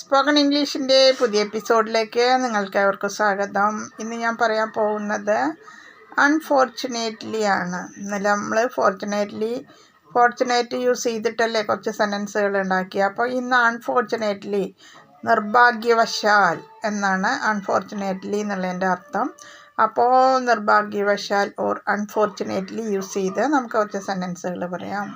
Spoken ഇംഗ്ലീഷിന്റെ പുതിയ എപ്പിസോഡിലേക്ക് നിങ്ങൾക്ക് അവർക്ക് സ്വാഗതം. ഇന്ന് ഞാൻ പറയാൻ പോകുന്നത് അൺഫോർച്ചുനേറ്റ്ലി ആണ്. ഇന്നലെ നമ്മൾ ഫോർച്ചുനേറ്റ്ലി ഫോർച്ചുനേറ്റ് യൂസ് ചെയ്തിട്ടല്ലേ കുറച്ച് സെന്റൻസുകൾ ഉണ്ടാക്കി അപ്പോൾ ഇന്ന് അൺഫോർച്ചുനേറ്റ്ലി നിർഭാഗ്യവശാൽ എന്നാണ് അൺഫോർച്ചുനേറ്റ്ലി എന്നുള്ളതിന്റെ അർത്ഥം. അപ്പോൾ നിർഭാഗ്യവശാൽ ഓർ അൺഫോർച്ചുനേറ്റ്ലി യൂസ് ചെയ്ത് നമുക്ക് കുറച്ച് സെന്റൻസുകൾ പറയാം.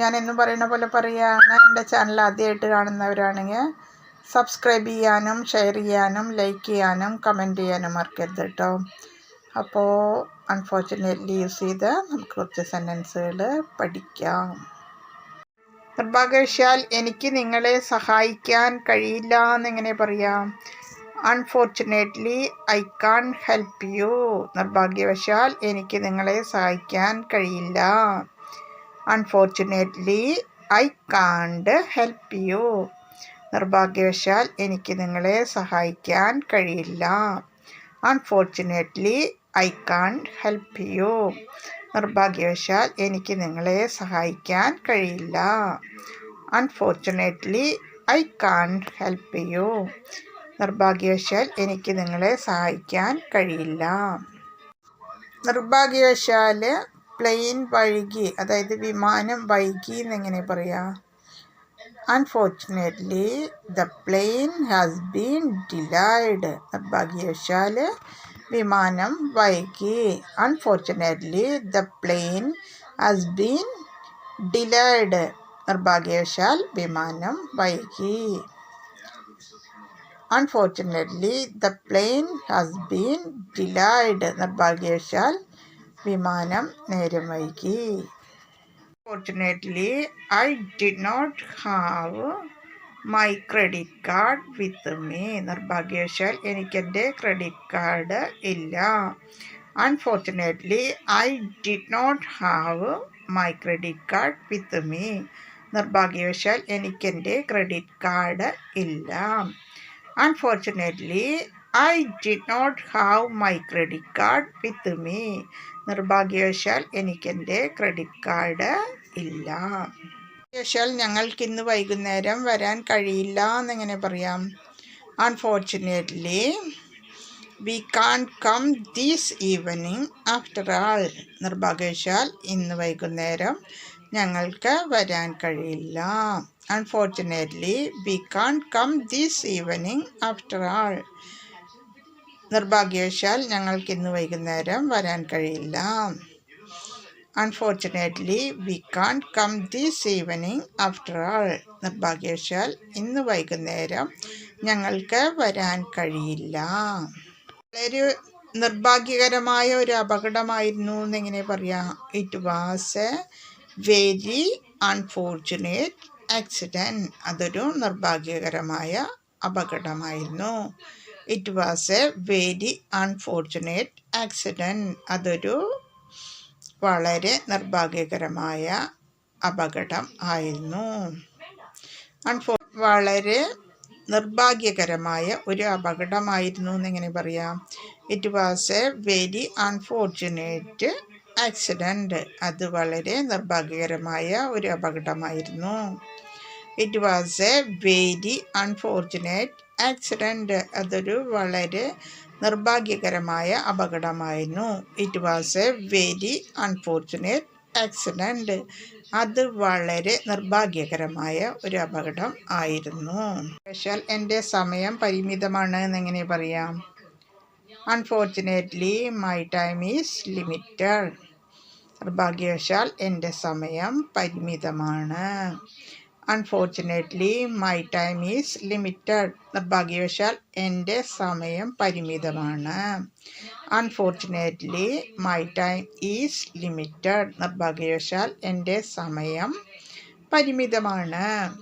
ഞാൻ എന്നും പറയുന്ന പോലെ പറയുകയാണ് എന്റെ ചാനൽ ആദ്യമായിട്ട് കാണുന്നവരാണെങ്കിൽ സബ്സ്ക്രൈബ് ചെയ്യാനും ഷെയർ ചെയ്യാനും ലൈക്ക് ചെയ്യാനും കമന്റ് ചെയ്യാനും മറക്കരുത് കേട്ടോ അപ്പോൾ അൺഫോർച്ചുനേറ്റ്ലി യൂസ് ചെയ്ത് നമുക്ക് കുറച്ച് സെന്റൻസുകൾ പഠിക്കാം. നിർഭാഗ്യവശാൽ എനിക്ക് നിങ്ങളെ സഹായിക്കാൻ കഴിയില്ല എന്നെങ്ങനെ പറയാം? Unfortunately I can't help you നിർഭാഗ്യവശാൽ എനിക്ക് നിങ്ങളെ സഹായിക്കാൻ കഴിയില്ല. Unfortunately I can't help you നിർഭാഗ്യവശാൽ എനിക്ക് നിങ്ങളെ സഹായിക്കാൻ കഴിയില്ല. Unfortunately I can't help you നിർഭാഗ്യവശാൽ എനിക്ക് നിങ്ങളെ സഹായിക്കാൻ കഴിയില്ല. Unfortunately I can't help you നിർഭാഗ്യവശാൽ എനിക്ക് നിങ്ങളെ സഹായിക്കാൻ കഴിയില്ല. നിർഭാഗ്യവശാൽ പ്ലെയിൻ വൈകി അതായത് വിമാനം വൈകി എന്നെങ്ങനെ പറയാം. Unfortunately the plane has been delayed നിർഭാഗ്യവശാൽ വിമാനം വൈകി unfortunately the plane has been delayed നിർഭാഗ്യവശാൽ വിമാനം വൈകി unfortunately the plane has been delayed നിർഭാഗ്യവശാൽ വിമാനം നേരം വൈകി fortunately I did not have my credit card with me നിർഭാഗ്യവശാൽ എനിക്കെന്റെ ക്രെഡിറ്റ് കാർഡ് ഇല്ല. Unfortunately I did not have my credit card with me നിർഭാഗ്യവശാൽ എനിക്കെന്റെ ക്രെഡിറ്റ് കാർഡ് ഇല്ല. Unfortunately I did not have my credit card with me നിർഭാഗ്യവശാൽ എനിക്കെന്റെ credit card ഇല്ല. വശാൽ ഞങ്ങൾക്ക് ഇന്ന് വൈകുന്നേരം വരാൻ കഴിയില്ല എന്നെങ്ങനെ പറയാം. Unfortunately we can't come this evening after all നിർഭാഗ്യവശാൽ ഇന്ന് വൈകുന്നേരം ഞങ്ങൾക്ക് വരാൻ കഴിയില്ല. Unfortunately we can't come this evening after all നിർഭാഗ്യവശാൽ ഞങ്ങൾക്ക് ഇന്ന് വൈകുന്നേരം വരാൻ കഴിയില്ല. Unfortunately we can't come this evening after all നിർഭാഗ്യവശാൽ ഇന്ന് വൈകുന്നേരം ഞങ്ങൾക്ക് വരാൻ കഴിയില്ല. വളരെ നിർഭാഗ്യകരമായ ഒരു അപകടമായിരുന്നു എന്നെങ്ങനെ പറയാം. It was a very unfortunate accident അതൊരു നിർഭാഗ്യകരമായ അപകടമായിരുന്നു. It was a very unfortunate accident അതൊരു വളരെ നിർഭാഗ്യകരമായ അപകടം ആയിരുന്നു. അൺഫോ വളരെ നിർഭാഗ്യകരമായ ഒരു അപകടമായിരുന്നു എന്നെങ്ങനെ പറയാം. It was a very unfortunate accident അത് വളരെ നിർഭാഗ്യകരമായ ഒരു അപകടമായിരുന്നു. It was a very unfortunate accident അതൊരു വളരെ നിർഭാഗ്യകരമായ അപകടമായിരുന്നു. It was a very unfortunate accident അത് വളരെ നിർഭാഗ്യകരമായ ഒരു അപകടം ആയിരുന്നു. സ്പെഷ്യൽ എന്റെ സമയം പരിമിതമാണ് എന്നെങ്ങനെ പറയാം? Unfortunately my time is limited നിർഭാഗ്യവശാൽ എന്റെ സമയം പരിമിതമാണ്. Unfortunately my time is limited നിർഭാഗ്യവശാൽ എന്റെ സമയം പരിമിതമാണ്. Unfortunately my time is limited നിർഭാഗ്യവശാൽ എന്റെ സമയം പരിമിതമാണ്.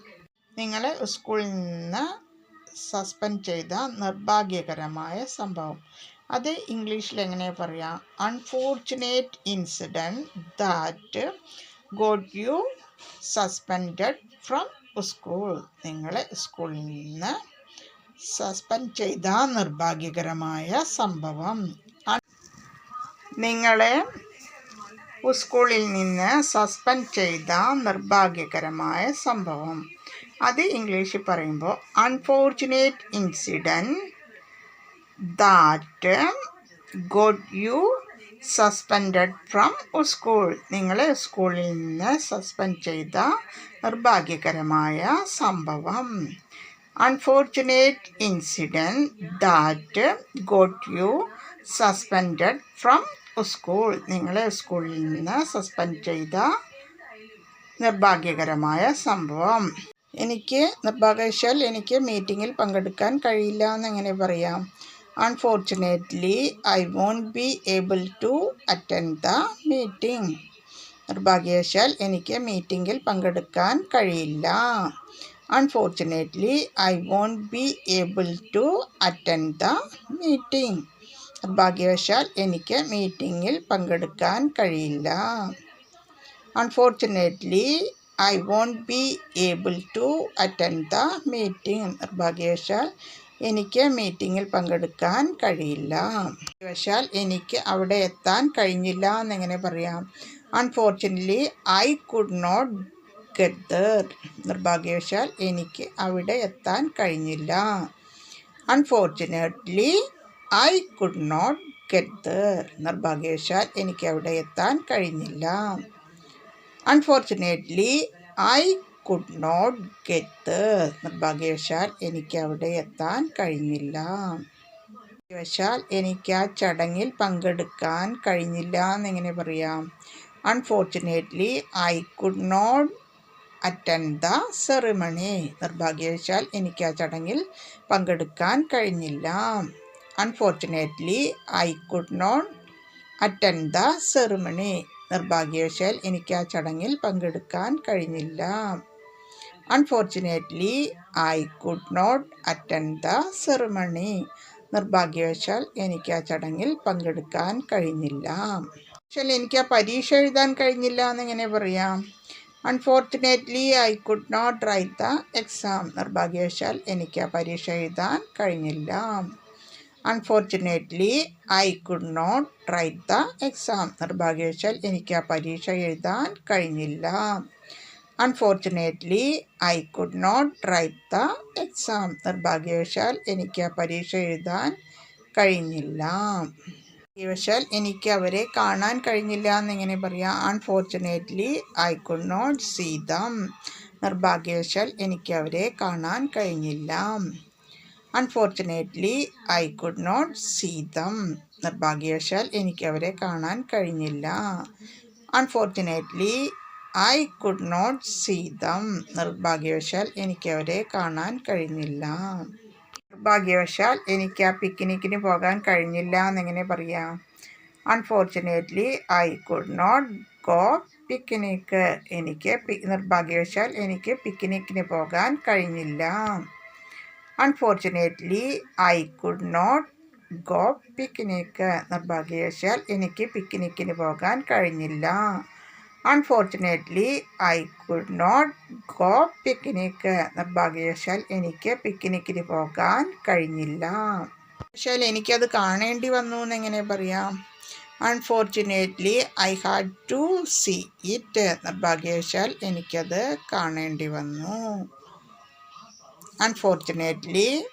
നിങ്ങളെ സ്കൂളിൽ നിന്ന് സസ്പെൻഡ് ചെയ്ത നിർഭാഗ്യകരമായ സംഭവം. അത് ഇംഗ്ലീഷിൽ എങ്ങനെ പറയാം? Unfortunate incident that got you suspended from school നിങ്ങളെ സ്കൂളിൽ നിന്ന് സസ്പെൻഡ് ചെയ്ത നിർഭാഗ്യകരമായ സംഭവം. നിങ്ങളെ സ്കൂളിൽ നിന്ന് സസ്പെൻഡ് ചെയ്ത നിർഭാഗ്യകരമായ സംഭവം. അത് ഇംഗ്ലീഷിൽ പറയുമ്പോൾ unfortunate incident that got you suspended from school നിങ്ങളെ സ്കൂളിൽ നിന്ന് സസ്പെൻഡ് ചെയ്ത നിർഭാഗ്യകരമായ സംഭവം. Unfortunate incident that got you suspended from school നിങ്ങളെ സ്കൂളിൽ നിന്ന് സസ്പെൻഡ് ചെയ്ത നിർഭാഗ്യകരമായ സംഭവം. എനിക്ക് നിർഭാഗ്യവശാൽ എനിക്ക് മീറ്റിങ്ങിൽ പങ്കെടുക്കാൻ കഴിയില്ല എന്നെങ്ങനെ പറയാം? Unfortunately I won't be able to attend the meeting നിർഭാഗ്യവശാൽ എനിക്ക് മീറ്റിങ്ങിൽ പങ്കെടുക്കാൻ കഴിയില്ല. Unfortunately I won't be able to attend the meeting നിർഭാഗ്യവശാൽ എനിക്ക് മീറ്റിങ്ങിൽ പങ്കെടുക്കാൻ കഴിയില്ല. Unfortunately I won't be able to attend the meeting നിർഭാഗ്യവശാൽ എനിക്ക് മീറ്റിങ്ങിൽ പങ്കെടുക്കാൻ കഴിയില്ല. വശാൽ എനിക്ക് അവിടെ എത്താൻ കഴിഞ്ഞില്ല എന്നെങ്ങനെ പറയാം. Unfortunately I could not get there നിർഭാഗ്യവശാൽ എനിക്ക് അവിടെ എത്താൻ കഴിഞ്ഞില്ല. Unfortunately I could not get there നിർഭാഗ്യവശാൽ എനിക്ക് അവിടെ എത്താൻ കഴിഞ്ഞില്ല. Unfortunately I could not get നിർഭാഗ്യവശാൽ എനിക്ക് അവിടെ എത്താൻ കഴിഞ്ഞില്ല. വശാൽ എനിക്ക് ആ ചടങ്ങിൽ പങ്കെടുക്കാൻ കഴിഞ്ഞില്ല എന്നെങ്ങനെ പറയാം? Unfortunately I could not attend the ceremony നിർഭാഗ്യവശാൽ എനിക്ക് ആ ചടങ്ങിൽ പങ്കെടുക്കാൻ കഴിഞ്ഞില്ല. Unfortunately I could not attend the ceremony നിർഭാഗ്യവശാൽ എനിക്ക് ആ ചടങ്ങിൽ പങ്കെടുക്കാൻ കഴിഞ്ഞില്ല. Unfortunately I could not attend the ceremony നിർഭാഗ്യവശാൽ എനിക്ക് ആ ചടങ്ങിൽ പങ്കെടുക്കാൻ കഴിഞ്ഞില്ല. പക്ഷേ എനിക്ക് ആ പരീക്ഷ എഴുതാൻ കഴിഞ്ഞില്ല എന്നെങ്ങനെ പറയാം? Unfortunately I could not write the exam നിർഭാഗ്യവശാൽ എനിക്ക് ആ പരീക്ഷ എഴുതാൻ കഴിഞ്ഞില്ല. Unfortunately I could not write the exam നിർഭാഗ്യവശാൽ എനിക്ക് ആ പരീക്ഷ എഴുതാൻ കഴിഞ്ഞില്ല. Unfortunately I could not write the exam നിർഭാഗ്യവശാൽ എനിക്ക് ആ പരീക്ഷ എഴുതാൻ കഴിഞ്ഞില്ല. ഭാഗ്യവശാൽ എനിക്ക് അവരെ കാണാൻ കഴിഞ്ഞില്ല എന്നിങ്ങനെ പറയാം. Unfortunately I could not see them നിർഭാഗ്യവശാൽ എനിക്ക് അവരെ കാണാൻ കഴിഞ്ഞില്ല. Unfortunately I could not see them നിർഭാഗ്യവശാൽ എനിക്ക് അവരെ കാണാൻ കഴിഞ്ഞില്ല. Unfortunately I could not see them നിർഭാഗ്യവശാൽ എനിക്ക് അവരെ കാണാൻ കഴിഞ്ഞില്ല. നിർഭാഗ്യവശാൽ എനിക്ക് ആ പിക്നിക്കിന് പോകാൻ കഴിഞ്ഞില്ല എന്നെങ്ങനെ പറയാം? Unfortunately I could not go picnic എനിക്ക് നിർഭാഗ്യവശാൽ എനിക്ക് പിക്നിക്കിന് പോകാൻ കഴിഞ്ഞില്ല. Unfortunately I could not go picnic നിർഭാഗ്യവശാൽ എനിക്ക് പിക്നിക്കിന് പോകാൻ കഴിഞ്ഞില്ല. Unfortunately I could not go picnic നിർഭാഗ്യവശാൽ എനിക്ക് പിക്നിക്കിന് പോകാൻ കഴിഞ്ഞില്ല. പക്ഷേ എനിക്കത് കാണേണ്ടി വന്നു എന്നെങ്ങനെ പറയാം? Unfortunately I had to see it നിർഭാഗ്യവശാൽ എനിക്കത് കാണേണ്ടി വന്നു. Unfortunately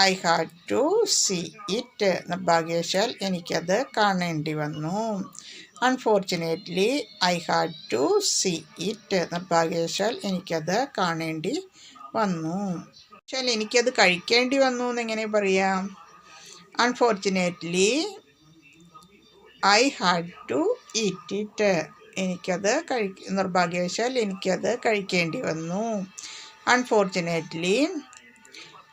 I had to see it നിർഭാഗ്യവശാൽ എനിക്കത് കാണേണ്ടി വന്നു. Unfortunately I had to see it നിർഭാഗ്യവശാൽ എനിക്കത് കാണേണ്ടി വന്നു. പക്ഷേ എനിക്കത് കഴിക്കേണ്ടി വന്നു എന്നെങ്ങനെ പറയാം? Unfortunately I had to eat it എനിക്കത് കഴി നിർഭാഗ്യവശാൽ എനിക്കത് കഴിക്കേണ്ടി വന്നു. Unfortunately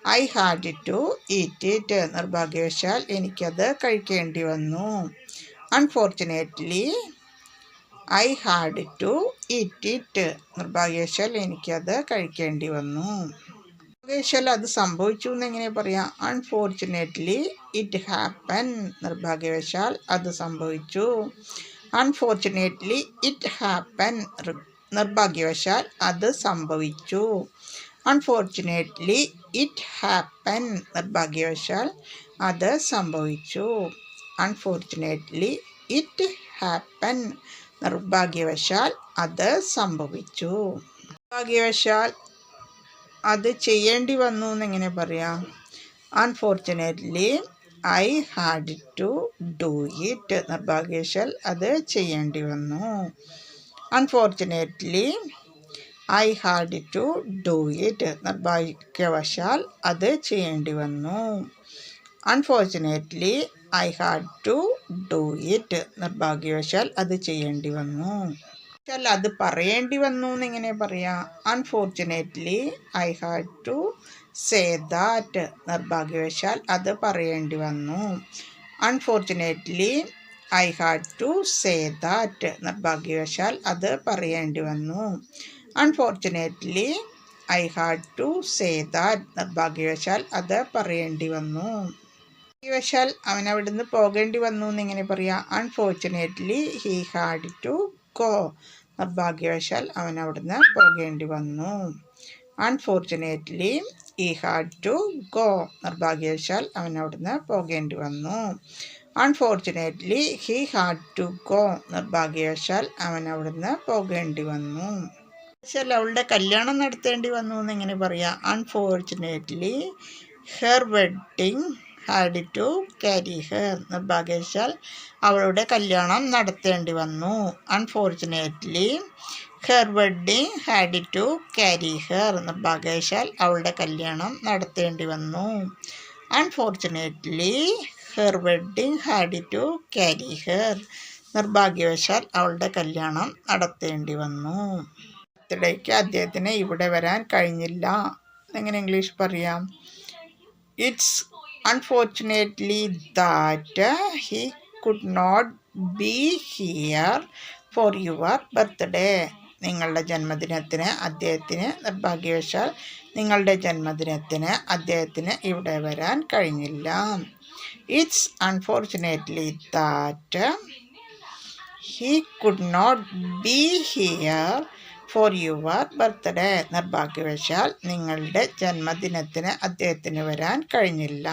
I had to eat it നിർഭാഗ്യവശാൽ എനിക്കത് കഴിക്കേണ്ടി വന്നു. Unfortunately I had to eat it നിർഭാഗ്യവശാൽ എനിക്കത് കഴിക്കേണ്ടി വന്നു. നിർഭാഗ്യവശാൽ അത് സംഭവിച്ചു എന്ന് എങ്ങനെ പറയാം? അൺഫോർച്ചുനേറ്റ്ലി ഇറ്റ് ഹാപ്പൻ നിർഭാഗ്യവശാൽ അത് സംഭവിച്ചു. അൺഫോർച്ചുനേറ്റ്ലി ഇറ്റ് ഹാപ്പൻ നിർഭാഗ്യവശാൽ അത് സംഭവിച്ചു. അൺഫോർച്ചുനേറ്റ്ലി ഇറ്റ് ഹാപ്പൻ നിർഭാഗ്യവശാൽ അത് സംഭവിച്ചു. അൺഫോർച്ചുനേറ്റ്ലി ഇറ്റ് ഹാപ്പൻ നിർഭാഗ്യവശാൽ അത് സംഭവിച്ചു. നിർഭാഗ്യവശാൽ അത് ചെയ്യേണ്ടി വന്നു എന്നെങ്ങനെ പറയാം? Unfortunately I had to do it നിർഭാഗ്യവശാൽ അത് ചെയ്യേണ്ടി വന്നു. Unfortunately I had to do it നിർഭാഗ്യവശാൽ അത് ചെയ്യേണ്ടി വന്നു. Unfortunately I had to do it നിർഭാഗ്യവശാൽ അത് ചെയ്യേണ്ടി വന്നു. വെച്ചാൽ അത് പറയേണ്ടി വന്നു എന്നിങ്ങനെ പറയാം. Unfortunately I had to say that നിർഭാഗ്യവശാൽ അത് പറയേണ്ടി വന്നു. Unfortunately I had to say that നിർഭാഗ്യവശാൽ അത് പറയേണ്ടി വന്നു. Unfortunately I had to say that നിർഭാഗ്യവശാൽ അത് പറയേണ്ടി വന്നു. ഭാഗ്യവശാൽ അവൻ അവിടുന്ന് പോകേണ്ടി വന്നു എന്നിങ്ങനെ പറയാം unfortunately he had to go നിർഭാഗ്യവശാൽ അവൻ അവിടുന്ന് പോകേണ്ടി വന്നു. അൺഫോർച്ചുനേറ്റ്ലി ഈ ഹാഡ് ടു ഗോ നിർഭാഗ്യവശാൽ അവൻ അവിടുന്ന് പോകേണ്ടി വന്നു. Unfortunately he had to go നിർഭാഗ്യവശാൽ അവൻ അവിടുന്ന് പോകേണ്ടി വന്നു. വശാൽ അവളുടെ കല്യാണം നടത്തേണ്ടി വന്നു എന്ന് എങ്ങനെ പറയാം. Unfortunately her wedding had to carry her നിർഭാഗ്യവശാൽ അവളുടെ കല്യാണം നടത്തേണ്ടി വന്നു. Unfortunately her wedding had to carry her നിർഭാഗ്യവശാൽ അവളുടെ കല്യാണം നടത്തേണ്ടി വന്നു. Unfortunately her wedding had to carry her നിർഭാഗ്യവശാൽ അവളുടെ കല്യാണം നടത്തേണ്ടി വന്നു. ബർത്ത്ഡേക്ക് അദ്ദേഹത്തിന് ഇവിടെ വരാൻ കഴിഞ്ഞില്ല. എങ്ങനെ ഇംഗ്ലീഷ് പറയാം? It's unfortunately that he could not be here for your birthday. നിങ്ങളുടെ ജന്മദിനത്തിന് അദ്ദേഹത്തിന് നിർഭാഗ്യവശാൽ നിങ്ങളുടെ ജന്മദിനത്തിന് അദ്ദേഹത്തിന് ഇവിടെ വരാൻ കഴിഞ്ഞില്ല. It's unfortunately that he could not be here for your birthday നിർഭാഗ്യവശാൽ നിങ്ങളുടെ ജന്മദിനത്തിന് അദ്ദേഹത്തിന് വരാൻ കഴിഞ്ഞില്ല.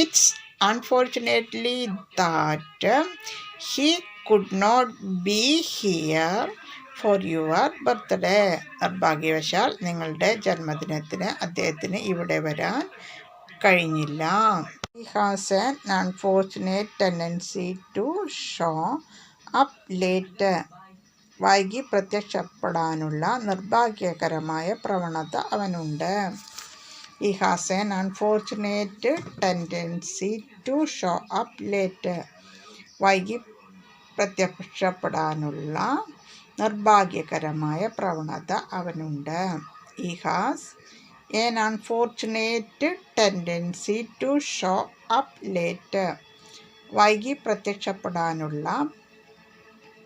It's unfortunately that he could not be here for your birthday നിർഭാഗ്യവശാൽ നിങ്ങളുടെ ജന്മദിനത്തിന് അദ്ദേഹത്തിന് ഇവിടെ വരാൻ കഴിഞ്ഞില്ല. He has an unfortunate tendency to show up late വൈകി പ്രത്യക്ഷപ്പെടാനുള്ള നിർഭാഗ്യകരമായ പ്രവണത അവനുണ്ട്. He has an unfortunate tendency to show up late. വൈകി പ്രത്യക്ഷപ്പെടാനുള്ള നിർഭാഗ്യകരമായ പ്രവണത അവനുണ്ട്. He has an unfortunate tendency to show up late. വൈകി പ്രത്യക്ഷപ്പെടാനുള്ള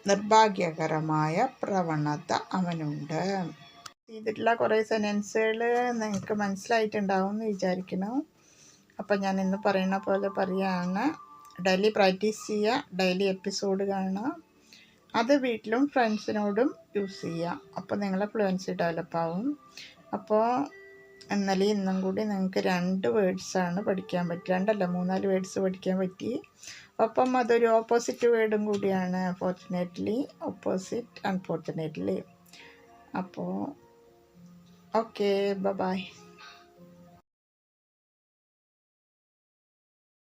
നിർഭാഗ്യകരമായ പ്രവണത അവനുണ്ട്. ചെയ്തിട്ടുള്ള കുറേ സെന്റൻസുകൾ നിങ്ങൾക്ക് മനസ്സിലായിട്ടുണ്ടാവും എന്ന് വിചാരിക്കുന്നു. അപ്പം ഞാൻ ഇന്ന് പറയുന്ന പോലെ പറയുകയാണ് ഡെയിലി പ്രാക്ടീസ് ചെയ്യുക ഡെയിലി എപ്പിസോഡ് കാണുക. അത് വീട്ടിലും ഫ്രണ്ട്സിനോടും യൂസ് ചെയ്യുക. അപ്പോൾ നിങ്ങളെ ഫ്ലുവൻസി ഡെവലപ്പ് ആവും. അപ്പോൾ ഇന്നലെ ഇന്നും കൂടി നിങ്ങൾക്ക് രണ്ട് വേർഡ്സാണ് പഠിക്കാൻ പറ്റി. രണ്ടല്ല മൂന്നാൽ വേർഡ്സ് പഠിക്കാൻ പറ്റി. ഒപ്പം അതൊരു ഓപ്പോസിറ്റ് വേർഡും കൂടിയാണ് ഫോർച്ചുനേറ്റ്ലി ഓപ്പോസിറ്റ് അൺഫോർച്ചുനേറ്റ്ലി അപ്പോൾ ഓക്കെ ബ ബായ്